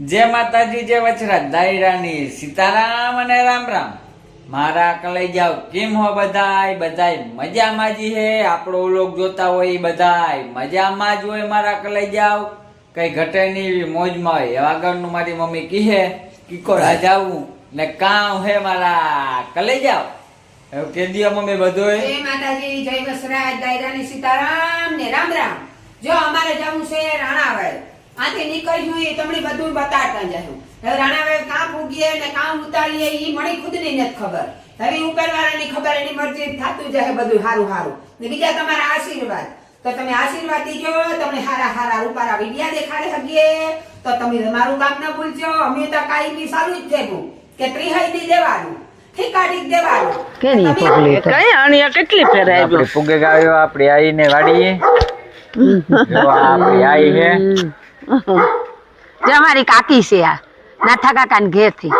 જય માતાજી જય વચરાજ, દાયરાની સીતારામ અને રામ રામ. મારા કલેજાઓ કેમ હો બધાય? બધાય મજામાં જ હે? આપણો લોક જોતા હોય બધાય મજામાં જ હોય મારા કલેજાઓ કઈ ઘટે નહીં એવી મોજમાં હોય. એવા આગળનું મારી મમ્મી કહે કીકો રાજાવું ને કામ હે મારા કલેજાઓ એવું કે દિયો મમ્મી બધું જય માતાજી, જય વસરાજ, દાયરાની સીતારામ ને રામ રામ. જો અમારે જવું છે રાણાવાડ આથી નીકળ્યું એ તમને બધું બતાડતા જશું હવે રાણાભાઈ કામ ઉગીએ ને કામ ઉતારીએ એ મને ખુદની નથી ખબર. હવે ઉપરવાળાની ખબર એની મરજી થતું જાય બધું સારું સારું ને બીજા તમારા આશીર્વાદ. તો તમે આશીર્વાદ દીજો તમને હારા હારા રૂપારા વિડિયા દેખાડે હગીએ. તો તમે તમારું કામ ન ભૂલજો. અમે તો કાઈ બી સારું જ થયું કે ત્રિહાઈ દી દેવાનું કેટલી ફેરાય આપડે ફુગે ગાવ્યો વાડીએ. જો આ આપડી આઈ હે જે અમારી કાકી છે આ નાથા કાકા ને ઘેરથી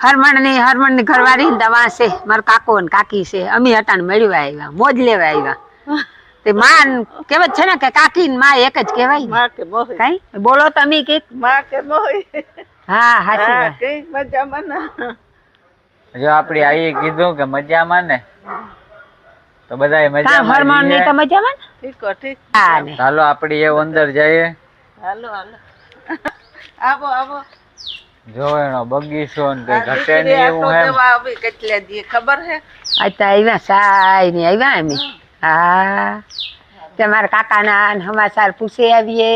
હરમણની હરમણની ઘરવાળી દવા છે મારો કાકો ને કાકી છે અમે હટાણ મેળવા આવ્યા મોજ લેવા આવ્યા. તે માન કેવત છે ને કે કાકી ને માં એક જ કહેવાયમાં કે મોહી. કઈ? બોલો તમે કે માં કે મોહી. હા હાચી વાત. કઈ મજામાં ના. જો આપડી આઈએ કીધું કે મજામાં ને તો બધાય મજામાં હરમણની તો મજામાં ઠીક ઠીક. ચાલો આપડી એ અંદર જઈએ. હાલો હાલો. આવો આવો. જો બગીચો ને કઈ ઘટે નહીં એવું એમ. દેવા આવી કેટલા દી ખબર હે આજ તો આવ્યા સાય ને આવ્યા અમે. હા. તે મારા કાકા સમાચાર પૂછે આવીએ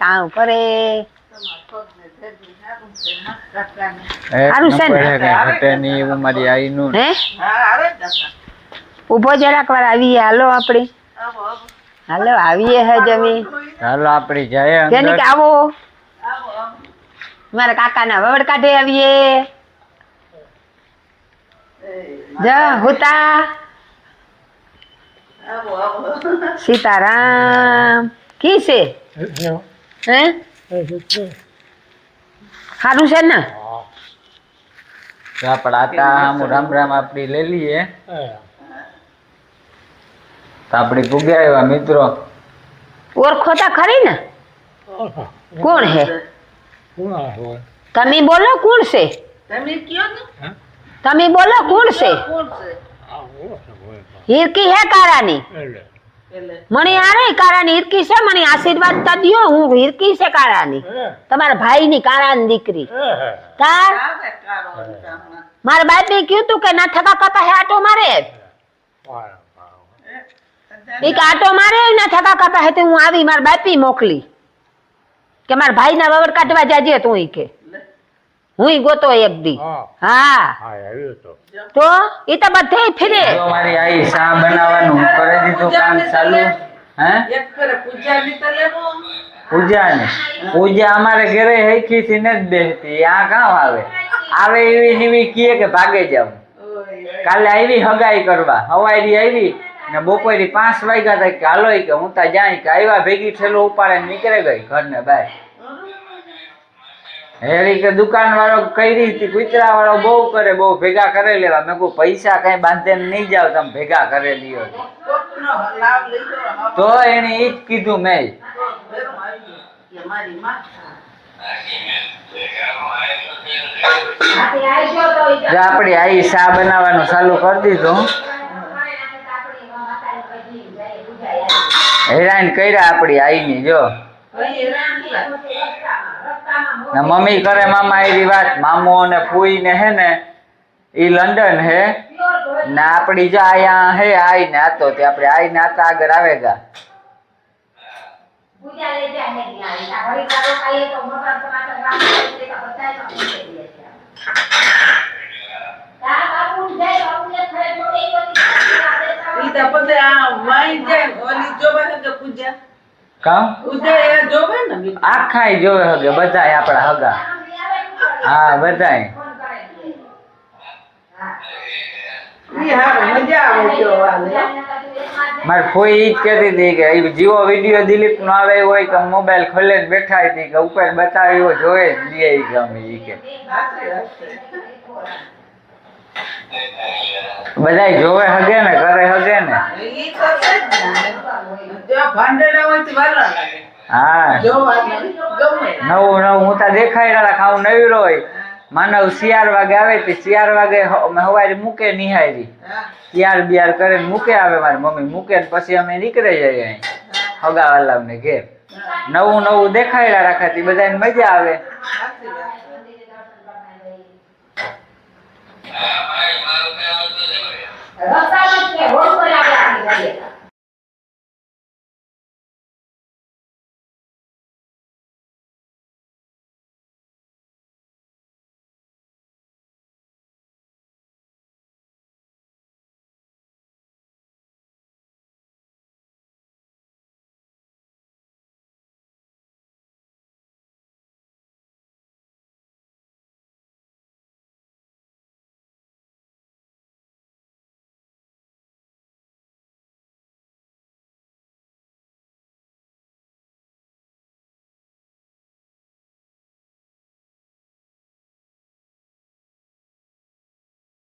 કામ કરે. સારું છે ને? ઘટે નહીં એવું મારી હા. ઊભો જરાક વાર આવીએ હાલો આપણે આવો આવો. હાલો આવીએ હે જમી. ચાલો આપડી જઈએ કેની કે આવો? મારા કાકા ના વવડ કાઢે આવીએ. જા હુતા. આવો આવો સીતારામ. કી છે? હે? સારું છે ને? તો આપડે રામ રામ આપણી લઈ લઈએ. તો આપડી પૂગ્યા આવ્યા મિત્રો. ઓળખો તા ખરી ને? કોણ હે? તમે બોલો કોણ છે? તમે કયો ને તમે બોલો કોણ છે? કોણ છે? હિરકી હે કારાની? પેલે મને આરે કારાની હિરકી છે મને આશીર્વાદ તો દ્યો હું હિરકી છે કારાની. તમારા ભાઈની કારાની દીકરી. તાર? આવે કારો હમણાં મારા બાપે કીધું તું કે ના થકા કાપા હે આટો મારે. ઈ કે આટો મારે એના થકા કાપા હતી હું આવી મારા બાપી મોકલી. કે મારા ભાઈ ના વાવડ કાઢવા જાજે તું ઈ કે. હું ગોતો એક દી. હા. તો. ઈ તો બધે ફિરે. મારી આઈ સા બનાવવાનું કરી દીધું કામ ચાલુ. હે? એક ફેરે પૂજા ની તો લેવો. પૂજા ને પૂજા અમારે ઘરે હેકી થી નથી બેસતી આ કામ આવે. આવે એવી નીવી કીએ કે ભાગે જાવ કાલે આવી હગાઈ કરવા. હવાઈ આવી. ને બપોરે પાંચ વાગ્યા તા કે હાલો કે હું તા જાય કે આવ્યા ભેગી ઠેલો ઉપાડે નીકળી ગઈ ઘર ને બહાર. હેરી કે દુકાન વાળો કઈ હતી કુતરા વાળો બહુ કરે બહુ ભેગા કરે લેવા મેં કહું પૈસા કઈ બાંધે નહીં જાવ તમે ભેગા લાભ લીધો તો એને એ જ કીધું મેં. આપડી આઈ શા બનાવવાનું ચાલુ કરી દીધું. હેરાન કર્યા આપડી આઈની, જો. ને મમ્મી કરે મામા એવી વાત, મામો ને ફૂઈ ને હે ને, ઈ લંડન હે, ને આપડી જો આયા હે આઈ ને આતો તે આપણે આઈ ને આતા આગળ આવેગા તો બધે આ માઈ જાય ને ઓલી જોવે હગે બધાય આપણા હગા. હા બધાય. મારી ફોઈ ઈ જ કહેતી હતી કે જીવો વીડિયો દિલીપ નો આવે હોય કે મોબાઈલ ખોલે જ બેઠા હતી કે ઉપર બતાવ્યો જોયે જ દે ઈ કે અમે ઈ કે. બધાય જોવે હગે ને કરે હગે ને. ને. હા. નવું નવું હું તો દેખાય ખાવું નવી રોય. માનવ શિયાર વાગે આવે તે શિયાર વાગે હવારે મૂકે નિહારી. ત્યાર બિયાર કરે મૂકે આવે મારી મમ્મી. મૂકે ને પછી અમે નીકળી જઈએ અહીં હગાવાલામને ઘેર. નવું નવું દેખાડ્યા રાખવાથી બધાને મજા આવે. સાચી વાત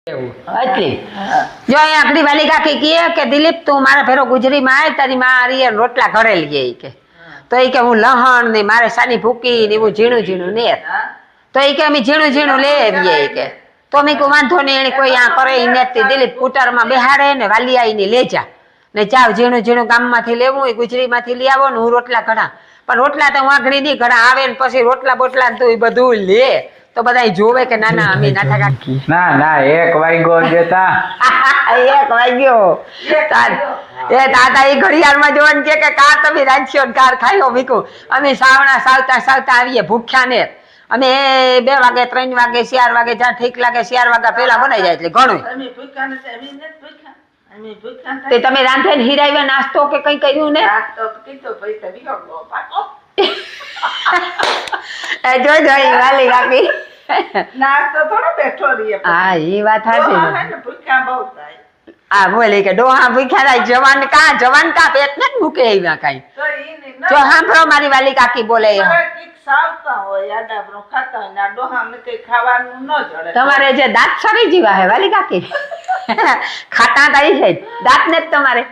એટલી. જો આકડી વાલી કાકી કહે કે દિલીપ તું મારા ભેરો ગુજરીમાં આય તારી માં હારી રોટલા ઘરે લઈએ કે. તો એ કે હું લહણ ને મારે સાની ભૂકી ને એવું ઝીણું ઝીણું ને તો એ કે અમે ઝીણું ઝીણું લઈ આવીએ કે તો અમે કોઈ વાંધો નહીં એને કોઈ આ કરે નથી. દિલીપ કુટરમાં બેહાડે ને વાલી આવીને લઈ જા. ને જાવ ઝીણું ઝીણું ગામમાંથી લેવું એ ગુજરીમાંથી લઈ આવો ને હું રોટલા ઘણા. પણ રોટલા તો વાઘણી નહીં ઘણા આવે ને પછી રોટલા બોટલા તું એ બધું લે. તો બધા જોવે કે ના ના અમે નાઠા કાકી ના ના એક વાગ્યો જતા એક વાગ્યો. એ દાદા એ ઘડિયાળમાં જોવાનું છે કે કાર તમે રાખ્યો કાર ખાયો? મીકું અમે સાવણા સાવતા સાવતા આવીએ ભૂખ્યા ને અમે બે વાગે ત્રણ વાગે ચાર વાગે જ્યાં ઠીક લાગે ચાર વાગ્યા પેલા બનાવી જાય એટલે ઘણું અમે ભૂખ્યા નથી અમે નથી ભૂખ્યા. અમે ભૂખ્યા તે તમે રાંધે ને હીરાવ્યા નાસ્તો કે કઈ કર્યું ને? નાસ્તો કીધો પૈસા જો જો ઈ વાલી થોડો બેઠો રહીએ હા એ વાત સાચી ભૂખ્યા બહુ થાય. આ બોલે કે ડોહા ભૂખ્યા થાય જવાન કા જવાન કા પેટ ને મૂકે એવા કાંઈ. જો સાંભળો મારી વાલી કાકી બોલે તમારે જે દાંત સરી જીવા હે વાલી કાકી? ખાતા તારી છે દાંત ને જ તમારે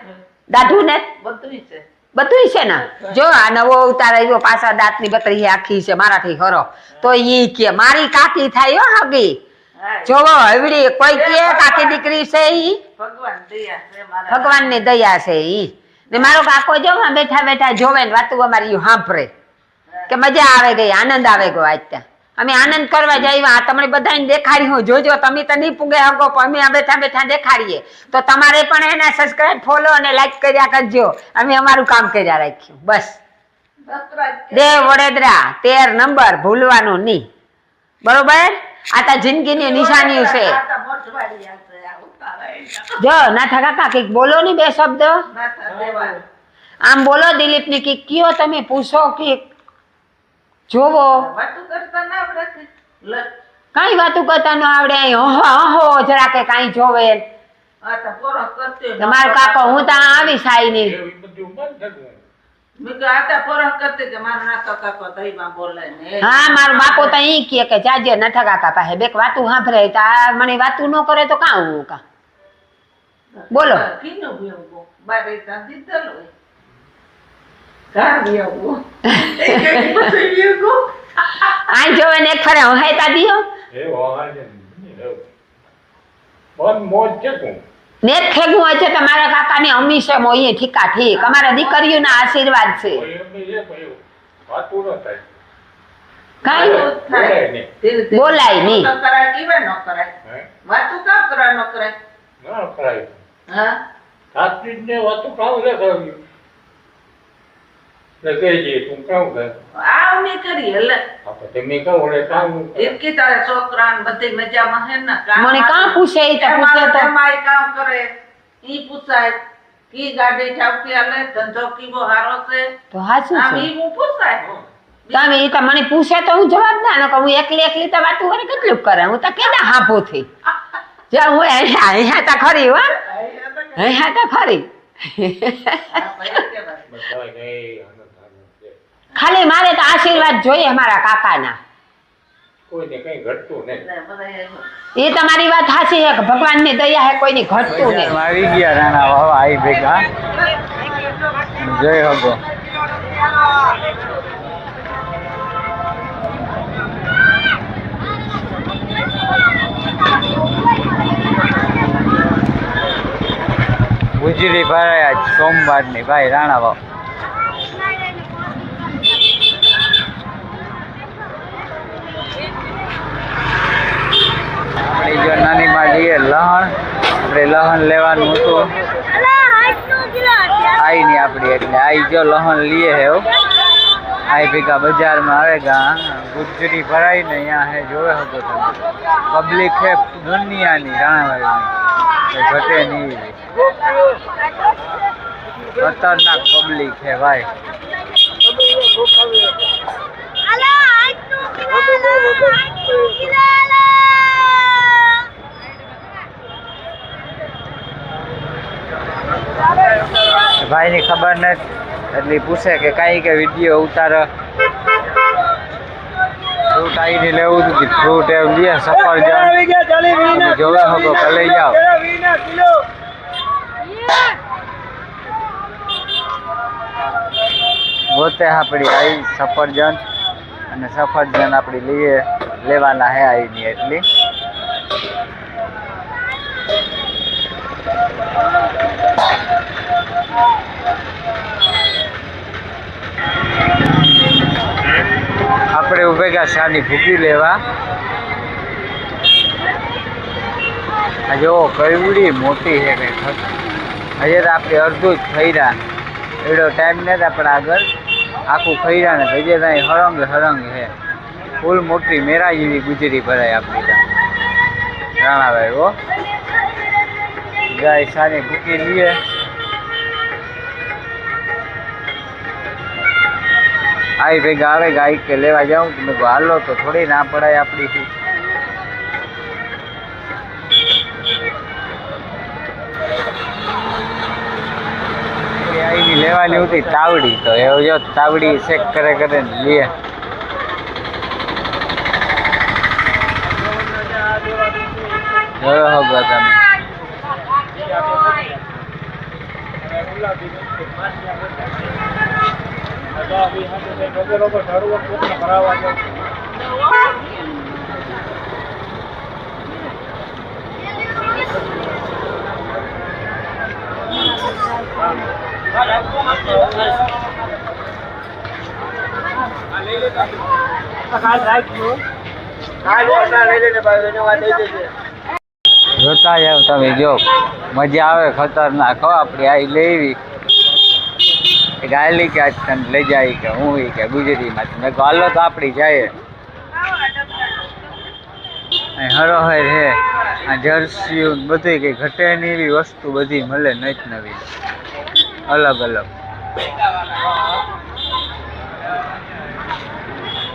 દાઢું ને બધું છે. બધું છે ને. જો આ નવો અવતાર આવ્યો પાછા દાંતની બતરી આખી છે મારાથી ખરો તો ઈ કે મારી કાકી થાય હો હગી જોવો હવડી કોઈ કે કાકી દીકરી છે ઈ. ભગવાનની દયા છે ઈ. ને મારો કાકો જો બેઠા બેઠા જોવે ને વાતું અમારી સાંભળે. કે મજા આવે ગઈ આનંદ આવે ગયો આજ ત્યાં. અમે આનંદ કરવા જઈએ આ તમને બધાને દેખાડી હું. જોજો તમે તો નહીં પૂગે હકો પણ અમે આ બેઠા બેઠા દેખાડીએ. તો તમારે પણ એને સબસ્ક્રાઇબ ફોલો અને લાઈક કર્યા કરજો. અમે અમારું કામ કર્યા રાખ્યું. બસ. દેવ વડોદરા તેર નંબર ભૂલવાનું નહીં. બરોબર? આ તો જિંદગીની નિશાનીઓ છે. જો નાથા કાકા કંઈક બોલો ને બે શબ્દ? આમ બોલો દિલીપ ને કે કયો તમે પૂછો કે જોવો. કઈ વાતું કરતા ન આવડે અહો. જરા કે કઈ જોવે આ તો પોરો કરતી હોય. તમારો કાકો હું ત્યાં આવી સાઈ ની. કે હા મારો બાપો તો ઈ કહે કે જાજે નઠા કાકા પાસે બેક વાતું સાંભળે. તો આ મને વાતું ન કરે તો કાં હું કા બોલો. કીનું આ જો ત્યાં ખરે. કાં ભેગું? બધું ભેગું. આઈ જોવે ને ને ખેગું હોય છે તમારા કાકાની અમી છે મોઈએ ઠીકા ઠીક. અમારા દીકરીઓના આશીર્વાદ છે. કાંઈ. બોલાય નહીં. કરાય કેવા ન કરાય. વાતું કાં કરાય? ન કરાય. હા? આવ નહીં કરી. એટલે. એકી તારા છોકરા બધી મજામાં હે ને મને કાં પૂછે તો પૂછે તો જમાઈ કામ કરે. ઈ પૂછાય કી ગાડી ઠાવકી હાલે ધંધો કીવો હારો છે? તો હાચું આમ ઈ હું પૂછાય. તમે ઈ મને પૂછે તો હું જવાબ ના ન હું એકલી એકલી તો વાતું કરે કેટલું કરે? હું તો કેદા હાફો થઈ જો હું અહીંયા અહીંયા તો ખરી હો અહીંયા તો ખરી. खाली मारे तो आशीर्वाद जो हमारा काका ना कोई ने कहीं घटतो नहीं ये बात है भगवान ने दया है कोई नहीं घटतो नहीं मारी गया राणा वाह आई बेगा जय हो गो गुजरी भराया सोमवार ने भाई राणा भाई આપણે જો નાનીમાં જઈએ લહણ. આપણે લહણ લેવાનું હતું. આઈ ની આપણી એટલે આઈ જો લહણ લઈએ હે. આઈ ભેગા બજારમાં આવે ગા. ગુજરી ભરાઈ ને અહીંયા હે, જોવે હતો તમે. પબ્લિક હે દુનિયાની, રાણાવાડીની. ઘટે નહીં. ખતરનાક પબ્લિક હે ભાઈ. ભાઈની ખબર નથી. એટલે પૂછે કે કાંઈ કે વીડિયો ઉતાર. ફ્રૂટ આવીને લેવું હતું ફ્રૂટ એમ લે સફરજન જોવે હકો કે લઈ જાઓ. ગોતે આપણી આવી સફરજન અને સફરજન આપણી લઈએ લેવાના હે આવીની એટલી. આપણે ઉભે ગયા શાની ભૂકી લેવા. આજે જો કઈવડી મોટી છે કઈ હજે તો આપણે અડધું જ ખૈરા એડો ટાઈમ નથી આપણે આગળ આખું ખૈરા ને હજે તો હળંગ હરંગ છે. ફૂલ મોટી મેરા જેવી ગુજરી ભરાય આપણી રાણાભાઈ, હો. ગાય સાની ભૂકી લઈએ. આઈ ભેગા આવે, ગાય કે લેવા જાઉં. મેં હાલો, તો થોડી ના પડાય આપણીથી આઈની લેવાની હતી તાવડી, તો એવું જો તાવડી શેક કરે કરે ને લે. જોયો હોગો તમે તમે જો. મજા આવે ખતરનાક. હો આપણે આઈ લેવી. એ ગાયલી કે લઈ જાય કે હું એ કે ગુજરીમાં મેં કહું હાલો તો આપણી જાય. હરોહર હે. આ જર્સી બધી કઈ ઘટે નહીં એવી વસ્તુ બધી મળે નચ નવી. અલગ અલગ.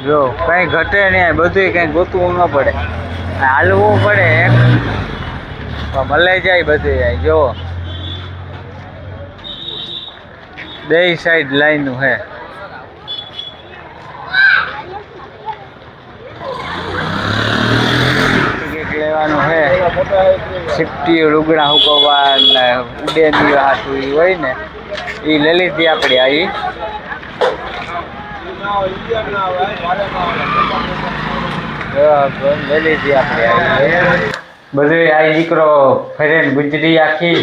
જો, કઈ ઘટે નહીં બધું કઈ ગોતવું ન પડે. હાલવું પડે. પણ જાય બધું અહીં જો. બે સાઈડ લાઈન હે. લેવાનું હે. સિફ્ટી લુગડા હુકવવા ને ઉડેની હાથું એ હોય ને એ લઈ આપણે આવી લઈ લીધી આપણે આવી બધું આ દીકરો ફરે ગુજરી આખી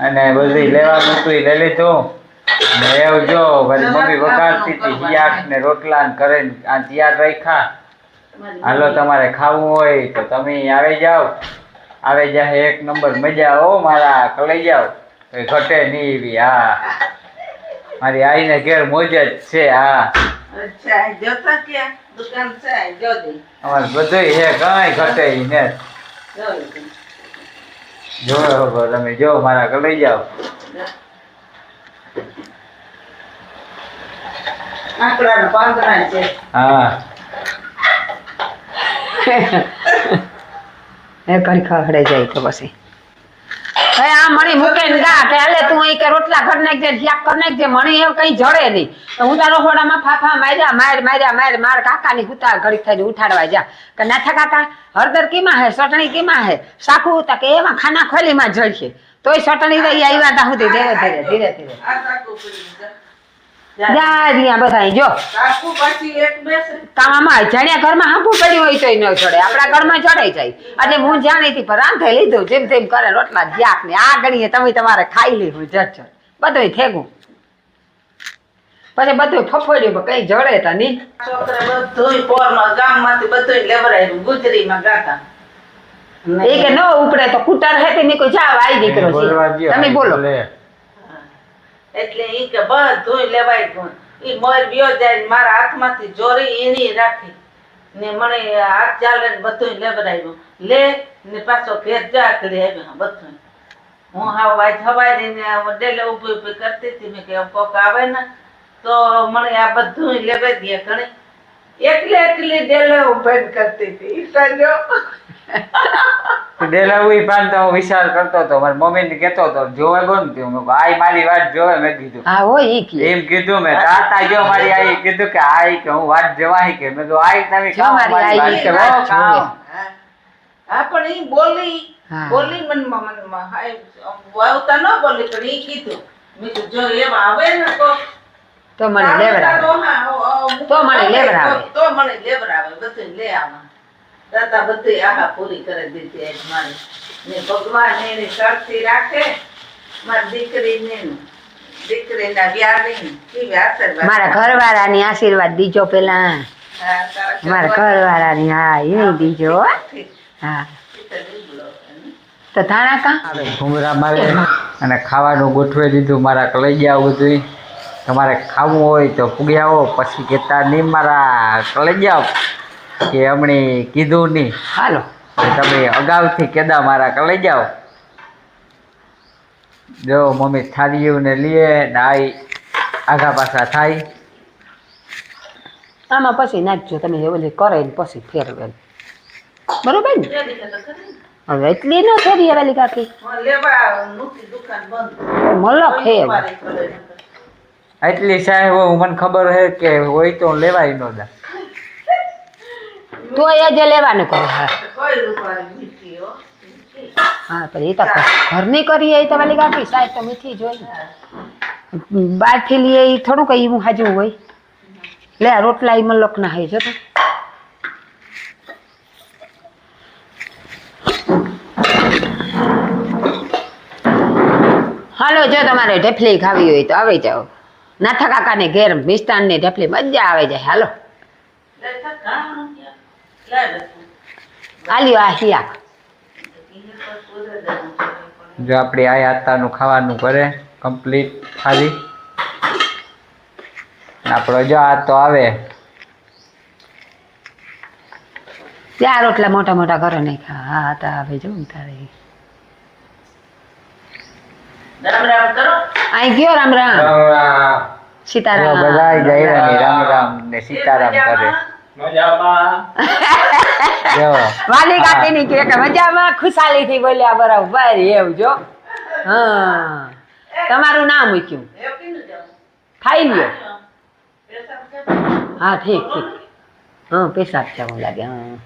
અને બધું લેવાનું હતું એ લઈ લીધું. ને એવું જો મારી મમ્મી વગાડતી હતી હિયાટ ને રોટલા ને કરે આ તૈયાર રાખ્યા હાલો તમારે ખાવું હોય તો તમે આવી જાઓ. આવે જાય એક નંબર મજા હો મારા કલાઈ જાઓ કઈ ઘટે નહીં એવી હા. મારી આઈને ઘેર મોજ જ છે હા. અમારે બધું હે કઈ ઘટે ને. જો તમે જો મારા કલાઈ જાઓ આંકડાના પાંદડા છે. હા. એ ઘડી ખખડે જાય તો પછી. હવે આ મણી મૂકે ને ગા કે હાલે તું અહીં કે રોટલા ઘર નાખજે જ્યાં કર નાખજે મણી એવું કઈ જડે નહીં. તો હું તારો રસોડામાં ફાફા માર્યા માર માર્યા માર માર કાકાની હુતા ઘડી થઈ ઉઠાડવા જા. કે નાથા કાકા હળદર કીમાં હે ચટણી કીમાં હે? સાકું હતા કે એમાં ખાના ખોલીમાં જળશે તોય ચટણી રહી આવ્યા તા સુધી ધીરે ધીરે ધીરે ધીરે. ત્યાં બધા જો. કાકુ પાછી એક બેસે. કામમાં જણ્યા ઘરમાં હાંફું પડ્યું હોય તોય ન ચડે. આપણા ઘરમાં ચડે જાય. એટલે હું જાણી હતી પણ રાંધે લીધું જેમ તેમ કરે રોટલા જ્યાક ને આ ગણીએ તમે તમારે ખાઈ લીધું જટ જટ. બધુંય થેગું. પછી બધું ફફોડ્યું પણ કઈ જડે તા નહીં. છોકરા બધું પોરમાં ગામમાંથી બધું લેવરાયું ગુજરીમાં ગાતા. એ કે ન ઉપડે તો કુટર હે તે કોઈ જાવ આઈ દીકરો છે તમે બોલે. એટલે ઈ કે બધું લેવાય ગયું ઈ મોર વ્યો જાય મારા હાથમાંથી ચોરી એની રાખી. ને મને હાથ ચાલે બધું લેવડાવ્યું. લે ને પાછો ઘેર જા કરી આવ્યો બધું હું હા વાય થવાય ને ડેલે ઊભી ઊભી કરતી હતી. મેં કે કોક આવે ને, તો મને આ બધું લેવાઈ દે ઘણી. એકલી એકલી ડેલે ઊભી કરતી હતી. ઈ તો ડેલાવી પાન તો હું વિચાર કરતો હતો મારી મમ્મી ને કેતો હતો જોવે કોણ થયું મેં આઈ મારી વાત જોવે મેં કીધું. હા હો ઈ કે. એમ કીધું મેં તાતા જો મારી આઈ કીધું કે આઈ કે હું વાત જવાય કે મેં તો આઈ તમે જો મારી આઈ વાત કે. વાત. જોવે. હા હા, પણ ઈ બોલી. બોલી મનમાં મન હાય, વાવતા ન બોલી પણ ઈ કીધું. મેં તો જો એમ આવે ને તો તો મને હું તો મને લેવરાવે. તો- તો મને લેવરાવે બધું લે આમાં. દાદા બધી આહા પૂરી કરી દીધી આજ મારી. ને ભગવાન એની શરતી રાખે. મારી દીકરીને દીકરીના વ્યારની કેવી આશીર્વાદ મારા ઘરવાળાની આશીર્વાદ દીજો પેલા. મારા ઘરવાળાની હા એ દીજો હા. તો દીકરો છે ને. તો ધાણા કા? ઘુંઘરા મારે અને ખાવાનું ગોઠવી દીધું મારા કલેજા બધું તમારે ખાવું હોય તો પૂગી હો પછી કહેતા નહીં મારા કલેજા કે હમણે કીધું નહીં. હાલો. તમે અગાઉથી કેદા મારા લઈ જાઓ. જો મમ્મી થાળીઓ ને લીએ ને આઈ આઘા પાછા થાય. આમાં પછી નાખજો તમે ઓલી કરે ને પછી ફેરવેલ. બરોબર ને. હવે એટલી ન ફેરી આવેલી કાકી. હા, હે પડે નકર. એટલી સાહેબ મને ખબર છે કે હોય તો લેવાય ન દા. તો એ જે લેવાનું કરો હા. હો. પણ એ તો ઘરની કરીએ એ તમારી કાપી સાહેબ તો મીઠી જોઈ બહારથી લઈએ એ થોડું કઈ હું હાજુ હોય. લે રોટલા એ મલક ના હોય જો તો. હાલો જો તમારે ઢેફલી ખાવી હોય તો આવી જાઓ. નાથા કાકાને ઘેર મિષ્ટાન ને ઢેફલી મજા આવે જાય હાલો. આલ્યો આ છે. જો આપણે આ આતાનું ખાવાનું કરે કમ્પ્લીટ ખાલી આપણો જો આ તો આવે. ત્યાં રોટલા મોટા મોટા કરો નહીં ખા. હા તા આવે જો તારે. રામ રામ કરો. અહીં ગયો રામ રામ. સીતારામ. બધા રામ રામ ને સીતારામ કરે વાલી કાકી ની કે કે મજામાં ખુશાલી થી બોલ્યા બરાબર એવું જો. હા. તમારું નામ મૂક્યું ખાઈ લ્યો. હા ઠીક ઠીક. હા પેશાબ છે લાગે હા.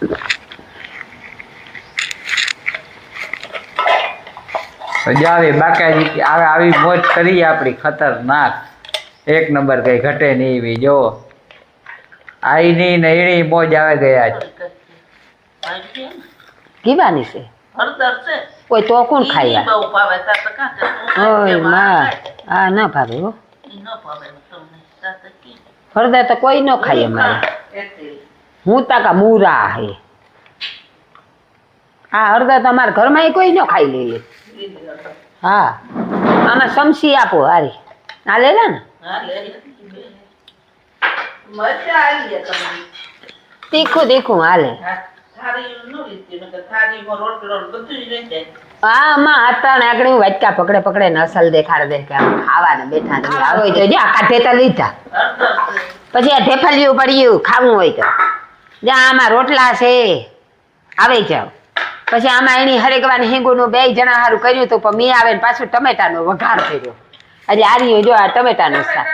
Thank તો આવે. બાકાજી આવે આવી મોજ કરી આપણી. ખતરનાક. એક નંબર કઈ ઘટે નહીં એવી જો. આઈ ની ને એની મોજ આવે ગયા છે? કીવાની છે. કોઈ તો કોણ ઈ ખાય બહુ ભાવે તાર તો કાં છે? ઓયમાં. હા. ના ભાવે હો તાર તો કી. હળદર તો કોઈ ન ખાય અમારે. હું તાકા મૂરા હે. આ હરદા તો અમારા ઘરમાં કોઈ ન ખાઈ લે. હા. આમાં સમસી આપો હારી. આ લે ને. તીખું તીખું હાલે હા, આમાં હતા ને આગળ હું વાટકા પકડે પકડે ને અસલ દેખાડ. દે કે બેઠા ને આવે તો જા કાઢે તો લીધા. પછી આ ઢેફલિયું પડ્યું ખાવું હોય તો. જ્યાં આમાં રોટલા છે. આવી જાઓ. પછી આમાં એની હરેકવાની હિંગુનું બે જણા સારું કર્યું હતું પણ મેં આવે ને પાછું ટમેટાનો વઘાર કર્યો. આજે આર્યું જો આ ટમેટાનું શાક.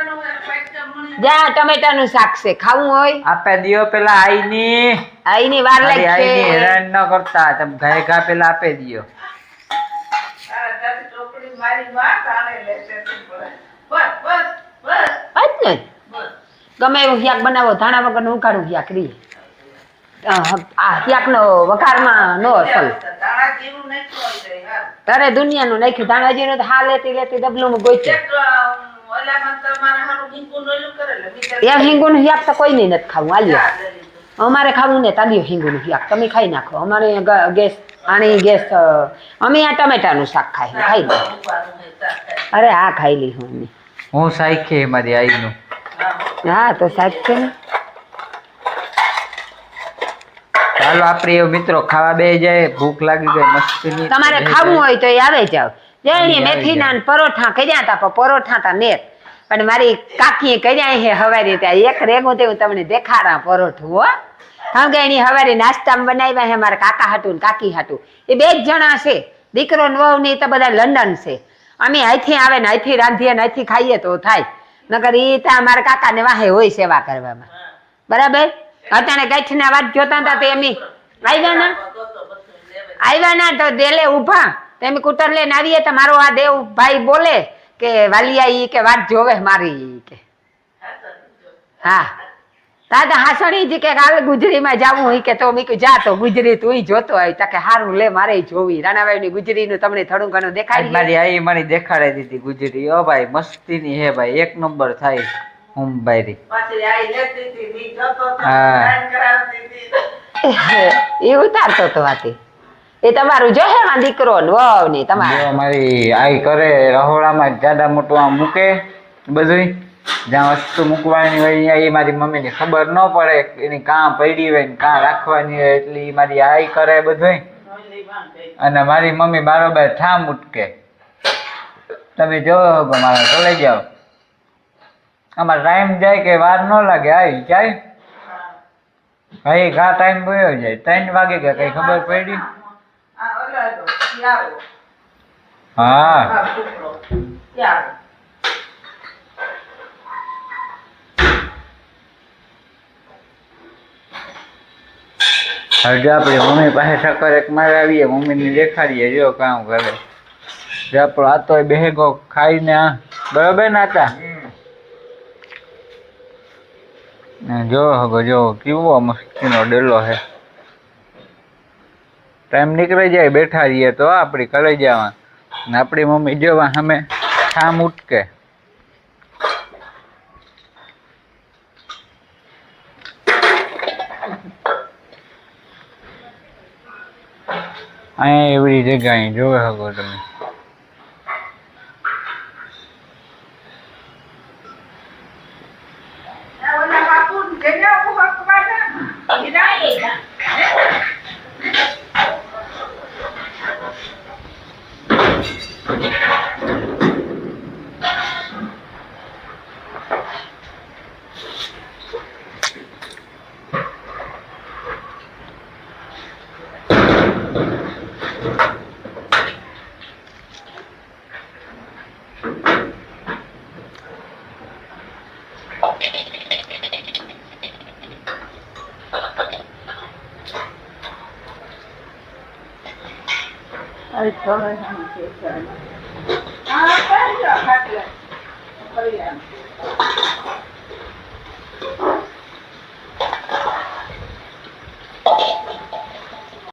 જા ટમેટાનું શાક છે ખાવું હોય? આપે દિયો પેલા આઈની. આઈની વાર મારી આઈની લાગશે હેરાન ન કરતા. તમે ઘરે ઘા પેલા આપે દિયો. ને. ગમે એવું શાક બનાવો ધાણા વગરનું ઉકાળું શાક રીએ. આ શાકનો વઘારમાં નો અસલ તારા દુનિયાનું નાખ્યું ધાણાજીનું તો હા લેતી લેતી ડબલું. બીજા એમ હિંગુનું શાક તો કોઈ નહીં નથી ખાવું લઈ લીધું. અમારે ખાવું ને તાલ્યો હિંગુનું હિયાક તમે ખાઈ નાખો અમારે ગેસ આણી ગેસ અમે આ ટમેટાનું શાક ખાઈ ખાઈ લો ઉપાડું હોય ચા ખાય. અરે હા ખાઈ લી હું. હું સાઈખી મારી આઈનું હા. હા તો સાહેબ છે ને ચાલો આપણે મિત્રો ખાવા બે જાય ભૂખ લાગી ગઈ મસ્તી તમારે ખાવું હોય તો એ આવે જાવ જઈને આવી મેથીના પરોઠા કર્યા હતા પણ પરોઠા તા નેત પણ મારી કાકીએ કર્યા છે હવારી ત્યાં. એક રેગું તે હું તમને દેખાડા પરોઠું હો. હમ કે એની હવારી નાસ્તામાં બનાવ્યા છે મારા કાકા હાટું કાકી હાટું. એ બે જ જણા છે. દીકરો ને વહુ ને તો બધા લંડન છે. અમે અહીંથી આવે ને અહીંથી રાંધીએ ને અહીંથી ખાઈએ તો થાય. નકર એ ત્યાં મારા કાકાને વાહે હોય સેવા કરવામાં. બરાબર? અત્યારે કચ્છના વાત જોતા હતા તે આવ્યા ના? તો તો. આવ્યા ના તો દેલે ઊભા. તેમ કુટર લઈને આવીએ તો મારો આ દેવ ભાઈ બોલે કે વાલિયા ઈ કે વાત જોવે મારી ઈ કે. હા. તો દાદા હાસણી જી કે કાલ ગુજરીમાં જાવું હોય કે તો મેં કીધું જા તો ગુજરી તું જોતો હોય તકે કે હારું લે મારે જોવી. રાણાભાઈ ની ગુજરી નું તમને થોડું ઘણું દેખાડી મારી આઈ મારી દેખાડી દીધી ગુજરી. ઓ ભાઈ મસ્તીની હે ભાઈ એક નંબર થાય. હતી. એ ઉતારતો તો વાતે. એ તમારું જો હે માં દીકરો ને વહુ ને તમારે. જો મારી આઈ કરે રહોડામાં જાડા મોટું આમ મૂકે બધું જ્યાં વસ્તુ મૂકવાની હોય અહીંયા એ મારી મમ્મીને ખબર ન પડે એની કાં પડી હોય ને કાં રાખવાની હોય એટલે એ મારી આઈ કરે બધું. અને મારી મમ્મી બારોબાર ઠામ ઉટકે. તમે જો મારા ચલાઈ જાઓ. આમાં ટાઈમ જાય કે વાર ન લાગે આવી જાય ભાઈ ઘા ટાઈમ ગયો જાય ત્રણ વાગે કે કઈ ખબર પડી હતો. હા આ કૂતરો. શિયાળો. હવે જો આપણે મમ્મી પાસે ચક્કર એક મારે આવીએ મમ્મીને દેખાડીએ, જો કામ કરે આપણો આ તો બેહેગો ખાઈને બરોબર ને આતા ને જો હવે જો કેવો મસ્તીનો ડેલો છે. ટાઈમ નીકળી જાય, બેઠા રહીએ તો આપણી કરે જવા ને આપણી મમ્મી જોવા સામે ઠામ ઉટકે. અહીંયા એવી જગ્યાએ જોવે શકો તમે. Ang